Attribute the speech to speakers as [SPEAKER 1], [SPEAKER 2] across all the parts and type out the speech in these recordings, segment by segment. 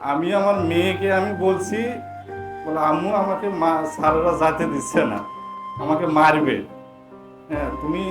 [SPEAKER 1] আমি আমার মেয়েকে আমি বলছি, বলে, আম্মু, আমাকে মা, স্যাররা যাতে দিচ্ছে না, আমাকে মারবে। হ্যাঁ তুমি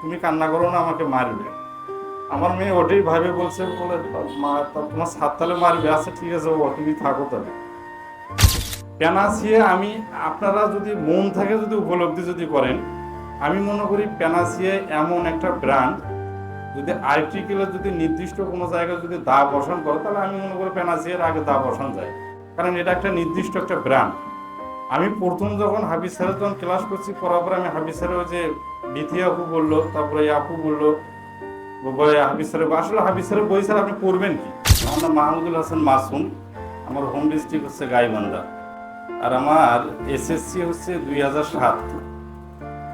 [SPEAKER 1] তুমি কান্না করো না, আমাকে মারবে। আমার মেয়ে ওটাই ভাবে বলছে, বলে, মা তোমার সাত তালে মারবে? আচ্ছা ঠিক আছে ও তুমি থাকো তাহলে। প্যানাসিয়ে আমি, আপনারা যদি মন থাকে যদি উপলব্ধি যদি করেন, আমি মনে করি প্যানাসিয়ে এমন একটা ব্র্যান্ড যদি আর্টিকেলের যদি নির্দিষ্ট কোনো জায়গায় যদি দা বসান করে, তাহলে আমি মনে করি প্যানাসিয়ার আগে দা বসান যায়। কারণ এটা একটা নির্দিষ্ট একটা ব্র্যান্ড আমি প্রথম যখন হাবিজ স্যারের যখন ক্লাস করছি, করার পরে আমি হাবিজ স্যারের ওই যে বিথি আপু বলল, তারপরে আপু বলল হাবিজ স্যারের আসলে হাবিজ স্যারের বই স্যার, আপনি পড়বেন কি? আমার মাহমুদুল হাসান মাসুম। আমার হোম ডিস্ট্রিক্ট হচ্ছে গাইবান্ধা। আর আমার এসএসসি হচ্ছে দুই হাজার সাত।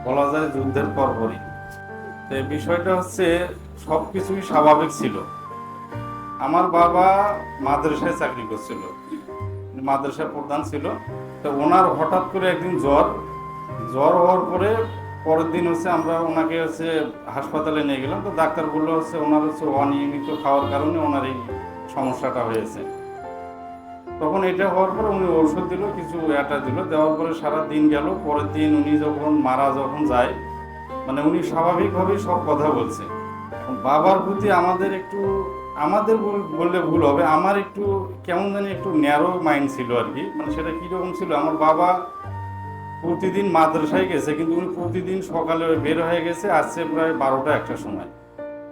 [SPEAKER 1] বলা যায় যুদ্ধের পরপরই। তো বিষয়টা হচ্ছে সব কিছুই স্বাভাবিক ছিল। আমার বাবা মাদ্রাসায় চাকরি করছিল। মাদ্রাসার প্রধান ছিল। তো ওনার হঠাৎ করে একদিন জ্বর। জ্বর হওয়ার পরে পরের দিন হচ্ছে আমরা ওনাকে হচ্ছে হাসপাতালে নিয়ে গেলাম। তো ডাক্তার বলল হচ্ছে ওনার হচ্ছে অনিয়মিত খাওয়ার কারণে ওনার এই সমস্যাটা হয়েছে। তখন এটা হওয়ার পরে উনি ওষুধ দিল, কিছু এটা দিল। দেওয়ার পরে সারা দিন গেল। পরের দিন উনি যখন মারা যখন যায় মানে উনি স্বাভাবিকভাবেই সব কথা বলছে। বাবার প্রতি আমাদের একটু, আমাদের বললে ভুল হবে, আমার একটু কেমন জানি একটু ন্যারো মাইন্ড ছিল আর কি। মানে সেটা কীরকম ছিল? আমার বাবা প্রতিদিন মাদ্রাসায় গেছে, কিন্তু উনি প্রতিদিন সকালে বের হয়ে গেছে, আসছে প্রায় বারোটা একটা সময়।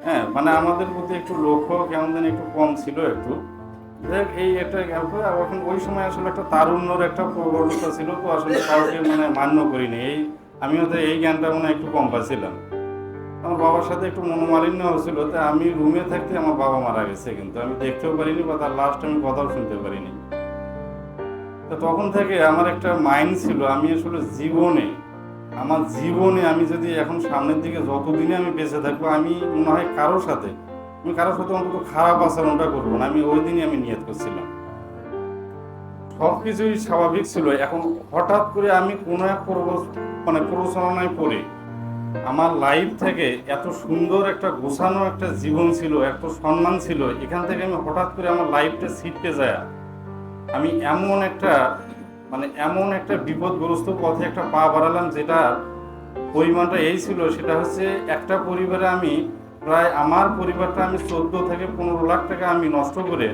[SPEAKER 1] হ্যাঁ মানে আমাদের প্রতি একটু লক্ষ্য কেমন জানি একটু কম ছিল একটু। দেখ, এই একটা গল্প আর এখন ওই সময় আসলে একটা তারুণ্যর একটা প্রবণতা ছিল, তো আসলে কাউকে মানে মান্য করিনি। এই আমি হয়তো এই জ্ঞানটা মনে একটু কম পাচ্ছিলাম। আমার বাবার সাথে একটু মনোমালিন্য হয়েছিল, তো আমি রুমে থাকতে আমার বাবা মারা গেছে কিন্তু। আমি দেখতেও পারিনি বা তার লাস্ট আমি কথাও শুনতে পারিনি। তো তখন থেকে আমার একটা মাইন্ড ছিল, আমি আসলে জীবনে, আমার জীবনে আমি যদি এখন সামনের দিকে যতদিনে আমি বেঁচে থাকব, আমি মনে হয় কারোর সাথে, আমি কারোর সাথে অন্তত খারাপ আচরণটা করব না, আমি ওই দিনই আমি নিয়ত করছিলাম। সব কিছুই স্বাভাবিক ছিল, এখন হঠাৎ করে আমি কোনো এক মানে প্ররোচনায় পড়ে আমার লাইফ থেকে এত সুন্দর একটা গোছানো একটা জীবন ছিল, এত সম্মান ছিল, এখান থেকে আমি হঠাৎ করে আমার লাইফটা ছিটকে যায়। আমি এমন একটা মানে এমন একটা বিপদগ্রস্ত পথে একটা পা বাড়ালাম যেটা পরিমাণটা এই ছিল, সেটা হচ্ছে একটা পরিবারে আমি প্রায় আমার পরিবারটা আমি চোদ্দ থেকে পনেরো লাখ টাকা আমি নষ্ট করে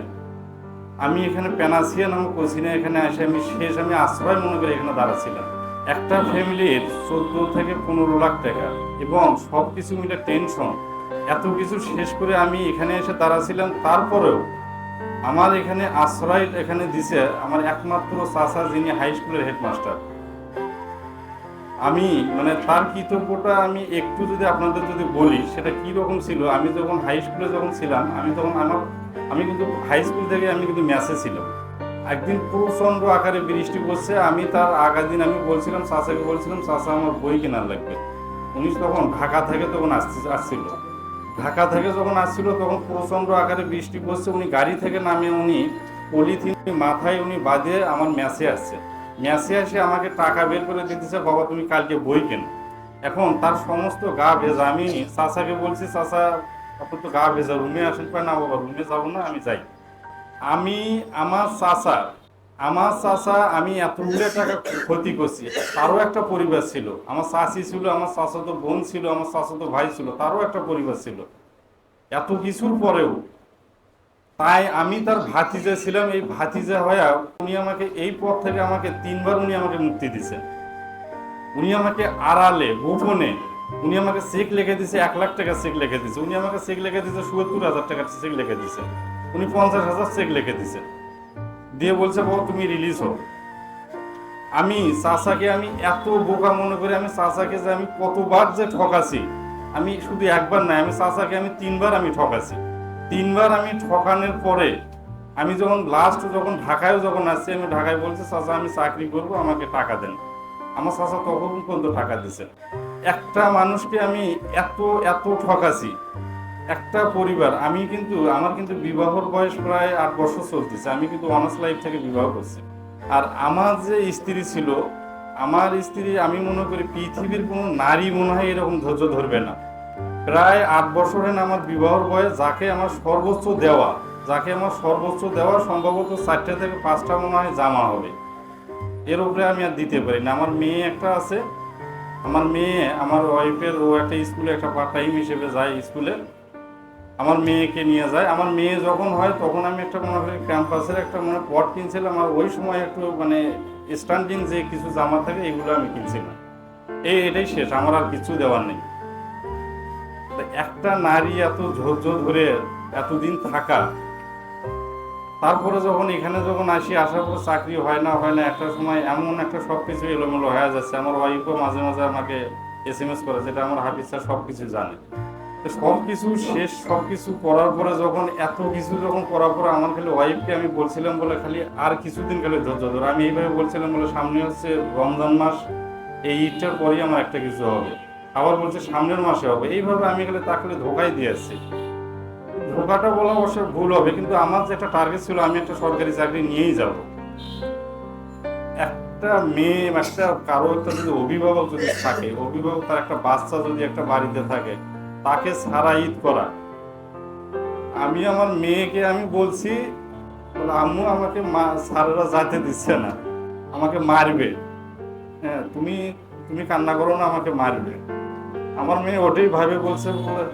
[SPEAKER 1] আমি এখানে প্যানাসিয়া নামক কোচিনে এখানে এসে আমি শেষ আমি আশ্রয় মনে করে এখানে দাঁড়াচ্ছিলাম। একটা ফ্যামিলির চোদ্দ থেকে পনেরো লাখ টাকা এবং সব কিছু মিলে টেনশন এত কিছু শেষ করে আমি এখানে এসে দাঁড়াছিলাম, তারপরেও আমার এখানে আশ্রয় এখানে দিছে আমার একমাত্র চাচা যিনি হাই স্কুলের হেডমাস্টার আমি মানে তার কৃতজ্ঞটা আমি একটু যদি আপনাদের যদি বলি, সেটা কি রকম ছিল? আমি যখন হাই স্কুলে যখন ছিলাম, আমি তখন আমার আমি কিন্তু হাই স্কুল থেকে আমি কিন্তু ম্যাচে ছিলাম। একদিন প্রচণ্ড আকারে বৃষ্টি পড়ছে, আমি তার আগের দিন আমি বলছিলাম, চাচাকে বলছিলাম, চাচা, আমার বই কেনার লাগবে। উনি তখন ঢাকা থেকে তখন আসছে আসছিল। ঢাকা থেকে যখন আসছিল, তখন প্রচণ্ড আকারে বৃষ্টি পড়ছে, উনি গাড়ি থেকে নামে উনি পলিথিন মাথায় উনি বাঁধে আমার ম্যাচে আসছে। ম্যাচে এসে আমাকে টাকা বের করে দিতেছে, বাবা, তুমি কালকে বই কেন। এখন তার সমস্ত গা ভেজা, আমি চাচাকে বলছি, চাচা আপনার তো গা ভেজা, রুমে আসেন? না, বাবা, রুমে যাব না, আমি যাই। আমি, আমার চাচা আমার চাচা, আমি এতগুলো টাকা ক্ষতি করছি। তারও একটা পরিবার ছিল। আমার চাচি ছিল, আমার চাচাতো বোন ছিল, আমার চাচাতো ভাই ছিল, তারও একটা পরিবার ছিল। এত কিছুর পরেও তাই আমি তার ভাতিজা ছিলাম। এই ভাতিজা হয়ে উনি আমাকে এই পথ থেকে আমাকে তিনবার উনি আমাকে মুক্তি দিয়েছেন। উনি আমাকে আড়ালে, গোপনে উনি আমাকে চেক লিখে দিয়েছে এক লাখ টাকা চেক লিখে দিয়েছে উনি আমাকে চেক লিখে দিয়েছে সত্তর হাজার টাকার চেক লিখে দিয়েছে উনি পঞ্চাশ হাজার চেক লিখে দিয়েছে দিয়ে বলছে, বাবা, তুমি রিলিজ হও। আমি চাচাকে, আমি এত বোকা মনে করি আমি চাচাকে যে আমি কতবার যে ঠকাছি, আমি শুধু একবার না আমি চাচাকে আমি তিনবার আমি ঠকাছি। তিনবার আমি ঠকানোর পরে, আমি যখন লাস্ট যখন ঢাকায় যখন আসছি, আমি ঢাকায় বলছি, চাচা, আমি চাকরি করব, আমাকে টাকা দেন। আমার চাচা তখন পর্যন্ত টাকা দিছে। একটা মানুষকে আমি এত এত ঠকাছি। একটা পরিবার, আমি কিন্তু, আমার কিন্তু বিবাহর বয়স প্রায় আট বছর চলতেছে, আমি কিন্তু অনার্স লাইফ থেকে বিবাহ করছি। আর আমার যে স্ত্রী ছিল, আমার স্ত্রী, আমি মনে করি পৃথিবীর কোনো নারী মনে হয় এরকম ধৈর্য ধরবে না। প্রায় আট বছরের আমার বিবাহর বয়স, যাকে আমার সর্বোচ্চ দেওয়া, যাকে আমার সর্বোচ্চ দেওয়া সম্ভবত চারটে থেকে পাঁচটা মনে হয় জামা হবে। এর উপরে আমি আর দিতে পারি না। আমার মেয়ে একটা আছে আমার মেয়ে আমার ওয়াইফের ও একটা স্কুলে একটা পার্ট টাইম হিসেবে যায় স্কুলে আমার মেয়েকে নিয়ে যায়। আমার মেয়ে যখন হয় তখন আমি একটা মনে করি ক্যাম্পাসের একটা মানে পট কিনছিলাম আর ওই সময় একটু মানে স্ট্যান্ডিং যে কিছু জামা থাকে এগুলো আমি কিনছিলাম। এই এটাই শেষ। আমার আর কিছু দেওয়ার নেই। একটা নারী এত ধৈর্য ধরে এতদিন থাকা তারপরে যখন এখানে যখন আসি, আসার পর চাকরি হয় না হয় না, একটা সময় এমন একটা সব কিছু এলোমেলো হয়ে যাচ্ছে। আমার ওয়াইফও মাঝে মাঝে আমাকে এস এম এস করে যেটা আমার হাফিজ স্যার সব কিছু জানে। সব কিছু শেষ, সব কিছু করার পরে যখন, এত কিছু যখন করার পরে আমার খালি ওয়াইফকে আমি বলছিলাম বলে খালি আর কিছুদিন খালি ধৈর্য ধরো। আমি এইভাবে বলছিলাম বলে সামনে হচ্ছে রমজান মাস, এই ঈদটার পরেই আমার একটা কিছু হবে। আবার বলছে সামনের মাসে হবে। এইভাবে আমি খালি তাকে ধোকাই দিয়ে ধোকাটা বলা অবশ্য ভুল হবে। কিন্তু আমার যে একটা টার্গেট ছিল, আমি একটা সরকারি চাকরি নিয়েই যাব। একটা মেয়ে, একটা কারও একটা যদি অভিভাবক যদি থাকে, অভিভাবক তার একটা বাচ্চা যদি একটা বাড়িতে থাকে, তাকে সারা ঈদ করা। আমি আমার মেয়েকে, আমি বলছি আম্মু, আমাকে মা, স্যারেরা যাতে দিচ্ছে না। আমাকে মারবে। হ্যাঁ তুমি তুমি কান্না করো না, আমাকে মারবে। আমার মেয়ে ওটাই ভাবে বলছে, বলে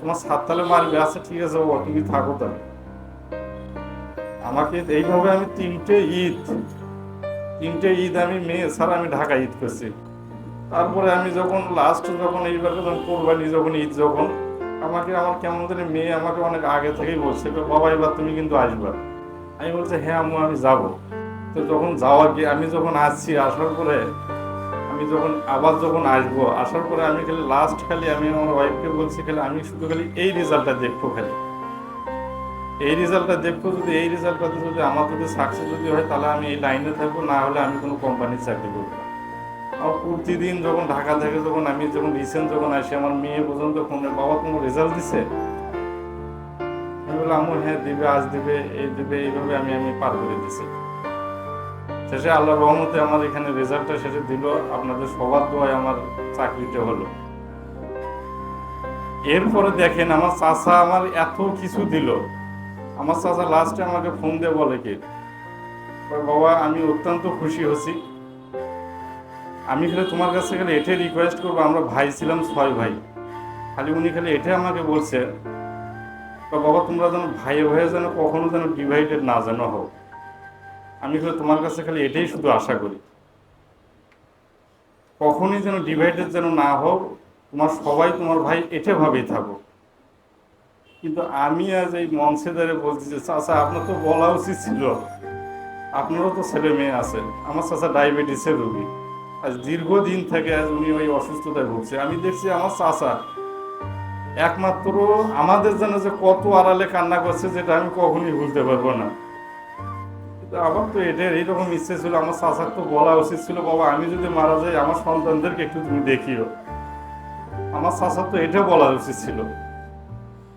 [SPEAKER 1] তোমার সাত তালে মারবে? আচ্ছা ঠিক আছে, বাবা, তুমি থাকো তাহলে। আমাকে এইভাবে আমি তিনটে ঈদ তিনটে ঈদ আমি মেয়ে ছাড়া আমি ঢাকা ঈদ করছি। তারপরে আমি যখন লাস্ট যখন এইবার যখন কোরবানি, যখন ঈদ যখন, আমাকে আমার কেমন জানি মেয়ে আমাকে অনেক আগে থেকেই বলছে, "এবার বাবা, এবার তুমি কিন্তু আসবা। আমি বলছি হ্যাঁ আমি যাব। তো যখন যাওয়া গিয়ে, আমি যখন আসছি, আসার পরে আমি যখন, আবার যখন আসব, আসার পরে আমি খালি লাস্ট খালি আমি আমার ওয়াইফকে বলছি, খালি আমি শুধু খালি এই রেজাল্টটা দেখব খালি। এই রেজাল্টটা দেখব, যদি এই রেজাল্টটাতে যদি আমার যদি সাকসেস যদি হয়, তাহলে আমি এই লাইনে থাকব, না হলে আমি কোনো কোম্পানির চাকরি করব আমার প্রতিদিন যখন ঢাকা থেকে যখন আমি যখন রিসেন্ট যখন আসি, আমার মেয়ে পর্যন্ত ফোনে বাবা কোনো রেজাল্ট দিছে? আমি বললাম, আম্মু হ্যাঁ দিবে, আজ দিবে, এই দিবে, এইভাবে আমি আমি পার করে দিছি। শেষে আল্লাহ রহমতে আমার এখানে রেজাল্টটা শেষে দিল। আপনাদের সবার দোয়ায় আমার চাকরিটা হলো। এরপরে দেখেন, আমার চাচা আমার এত কিছু দিল। আমার চাচা লাস্টে আমাকে ফোন দিয়ে বলে কি বাবা, আমি অত্যন্ত খুশি হচ্ছি। আমি খালি তোমার কাছে খালি এটাই রিকোয়েস্ট করব। আমরা ভাই ছিলাম ছয় ভাই। খালি উনি খালি এটাই আমাকে বলছে বাবা, তোমরা যেন ভাই হয়ে যেন কখনো যেন ডিভাইডেড না যেন হোক আমি খালি তোমার কাছে খালি এটাই শুধু আশা করি। কখনই যেন ডিভাইডেড যেন না হোক, তোমার সবাই তোমার ভাই এটা ভাবেই থাকো কিন্তু আমি আজ এই মঞ্চে দাঁড়িয়ে বলছি যে, চাচা, আপনার তো বলা উচিত ছিল। আপনারও তো ছেলে মেয়ে আছে। আমার চাচা ডায়াবেটিসের রোগী। আজ দীর্ঘদিন থেকে আজ উনি ওই অসুস্থতায় ভুগছে। আমি দেখছি আমার চাচা একমাত্র আমাদের জন্য যে কত আড়ালে কান্না করছে, যেটা আমি কখনই ভুলতে পারব না। আমার তো এটা এইরকম ইচ্ছে ছিল, আমার চাচার তো বলা উচিত ছিল, বাবা, আমি যদি মারা যাই, আমার সন্তানদেরকে একটু তুমি দেখিও। আমার চাচার তো এটা বলা উচিত ছিল।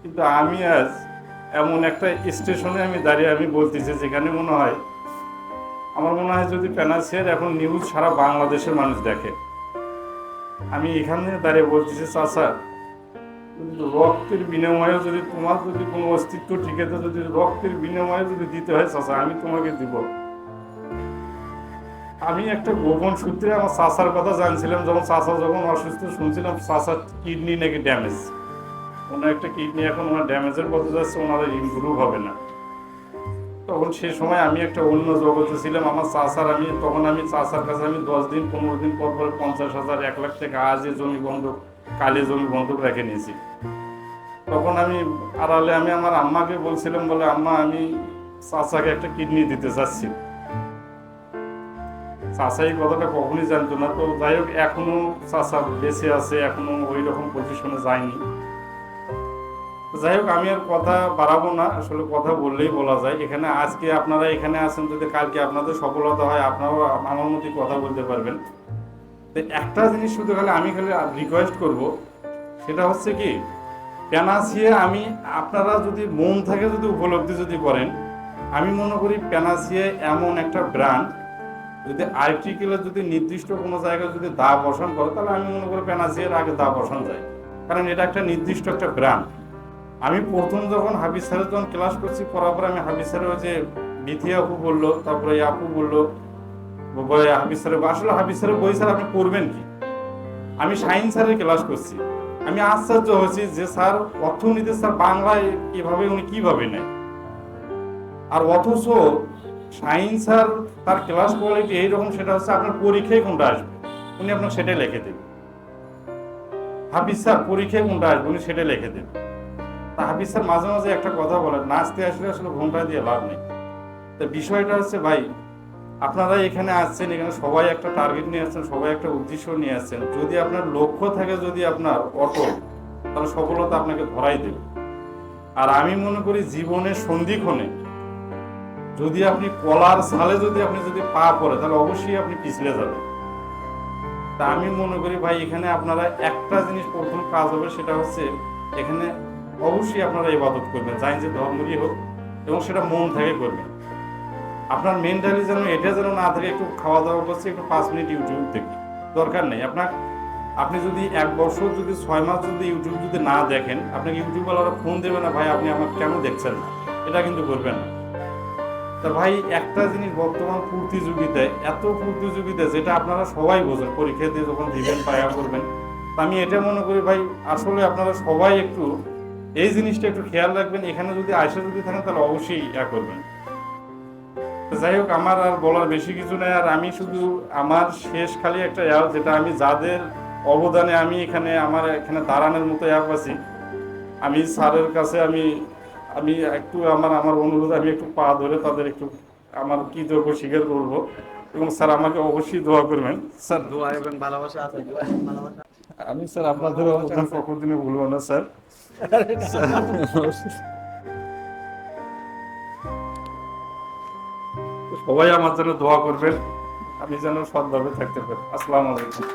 [SPEAKER 1] কিন্তু আমি আজ এমন একটা স্টেশনে আমি দাঁড়িয়ে আমি বলতেছি, যেখানে মনে হয়, আমার মনে হয় যদি প্যানাসিয়ার এখন নিউজ সারা বাংলাদেশের মানুষ দেখে। আমি এখানে দাঁড়িয়ে বলতেছি, চাচা রক্তের বিনিময়ে যদি তোমার যদি কোনো অস্তিত্ব ঠিক আছে যদি রক্তের বিনিময়ে যদি দিতে হয় চাচা, আমি তোমাকে দিব। আমি একটা গোপন সূত্রে আমার চাচার কথা জানছিলাম, যখন চাচা যখন অসুস্থ শুনছিলাম, চাচার কিডনি নাকি ড্যামেজ ওনার একটা কিডনি এখন ওনার ড্যামেজের পথে যাচ্ছে ওনার ইমপ্রুভ হবে না। তখন সে সময় আমি একটা অন্য জগতে ছিলাম, আমার চাচার আমি, তখন আমি চাচার কাছে আমি দশ দিন, পনেরো দিন পর পর পঞ্চাশ হাজার, এক লাখ টাকা আজে জমি বন্ধক কালে জমি বন্ধক রেখে নিয়েছি। তখন আমি আড়ালে আমি আমার আম্মাকে বলছিলাম, বলে, আম্মা, আমি চাচাকে একটা কিডনি দিতে চাচ্ছি। চাচা এই কথাটা কখনই জানতো না। তো যাই হোক, এখনও চাচা বেঁচে আছে, এখনও ওই রকম পজিশনে যায়নি। যাই হোক, আমি আর কথা বাড়াবো না, আসলে কথা বললেই বলা যায়। এখানে আজকে আপনারা এখানে আছেন যদি কালকে আপনাদের সফলতা হয়, আপনারাও আমার মতোই কথা বলতে পারবেন। তো একটা জিনিস শুধু খালি আমি খালি রিকোয়েস্ট করব, সেটা হচ্ছে কি প্যানাসিয়া আমি, আপনারা যদি মন থেকে যদি উপলব্ধি যদি করেন, আমি মনে করি প্যানাসিয়া এমন একটা ব্র্যান্ড যদি আর্টিকেলের যদি নির্দিষ্ট কোনো জায়গায় যদি দা বসান করে, তাহলে আমি মনে করি প্যানাসিয়ার আগে দা বসান যায়। কারণ এটা একটা নির্দিষ্ট একটা ব্র্যান্ড আমি প্রথম যখন হাবিজ স্যারের যখন ক্লাস করছি পড়ার পর আমি হাবিজ স্যারের যে বিথি আপু বলল, তারপরে আপু বলল হাবিজ স্যারের আসলে হাবিজ স্যারের বই স্যার, আপনি পড়বেন কি? আমি সায়েন্স স্যারের ক্লাস করছি। আমি আশ্চর্য হয়েছি যে স্যার অর্থনীতি স্যার, বাংলায় কীভাবে উনি কীভাবে নেয়? আর অথচ সায়েন্স স্যার, তার ক্লাস কোয়ালিটি এইরকম, সেটা হচ্ছে আপনার পরীক্ষায় কোনটা আসবে? উনি আপনাকে সেটাই লিখে দেবেন হাফিজ স্যার, পরীক্ষায় কোনটা আসবে? উনি সেটাই লিখে দেবেন তা হাফিজ স্যার, মাঝে মাঝে একটা কথা বলেন, নাচতে আসলে আসলে ঘণ্টা দিয়ে লাভ নেই। তা বিষয়টা হচ্ছে, ভাই আপনারা এখানে আসছেন, এখানে সবাই একটা টার্গেট নিয়ে আসছেন, সবাই একটা উদ্দেশ্য নিয়ে আসছেন। যদি আপনার লক্ষ্য থাকে, যদি আপনার অটল, তাহলে সফলতা আপনাকে ধরাই দেবে। আর আমি মনে করি জীবনের সন্ধিক্ষণে যদি আপনি কলার সালে যদি আপনি যদি পা পড়ে, তাহলে অবশ্যই আপনি পিছলে যাবেন। তা আমি মনে করি ভাই, এখানে আপনারা একটা জিনিস প্রথম কাজ হবে, সেটা হচ্ছে এখানে অবশ্যই আপনারা ইবাদত করবেন যাই যে ধর্মই হোক, এবং সেটা মন থেকে করবেন। আপনার মেন্টালি যেন এটা যেন না থাকে, একটু খাওয়া দাওয়া করছে, একটু পাঁচ মিনিট ইউটিউব দেখি। দরকার নেই। আপনার, আপনি যদি এক বছর যদি ছয় মাস যদি ইউটিউব যদি না দেখেন, আপনাকে ইউটিউবওয়ালারা ফোন দেবে না, ভাই, আপনি আমার কেন দেখছেন না? এটা কিন্তু করবেন না। তা ভাই, একটা জিনিস বর্তমান প্রতিযোগিতায়, এত প্রতিযোগিতা যেটা আপনারা সবাই বোঝেন, পরীক্ষা দিয়ে যখন দিবেন, পায়া করবেন আমি এটা মনে করি, ভাই, আসলে আপনারা সবাই একটু এই জিনিসটা একটু খেয়াল রাখবেন। এখানে যদি আয়সা যদি থাকেন, তাহলে অবশ্যই ইয়া করবেন। যাই হোক আমার আর বলার বেশি কিছু নেই আর আমি শুধু আমার শেষ খালি একটা অ্যাপ যেটা আমি যাদের অবদানে আমি এখানে আমার এখানে দাঁড়ানোর মতো অ্যাপ আছি আমি স্যারের কাছে আমি আমি একটু আমার আমার অনুরোধ আমি একটু পা ধরে তাদের একটু আমার কি যোগ্য স্বীকার করব। এবং স্যার আমাকে অবশ্যই দোয়া করবেন। স্যার
[SPEAKER 2] দোয়া এবং ভালোবাসা আছে
[SPEAKER 1] আমি স্যার আপনাদের অবদান কখনদিনও ভুলবো না। স্যার সবাই আমার জন্য দোয়া করবেন। আমি যেন সৎভাবে থাকতে পারি আসসালামু আলাইকুম।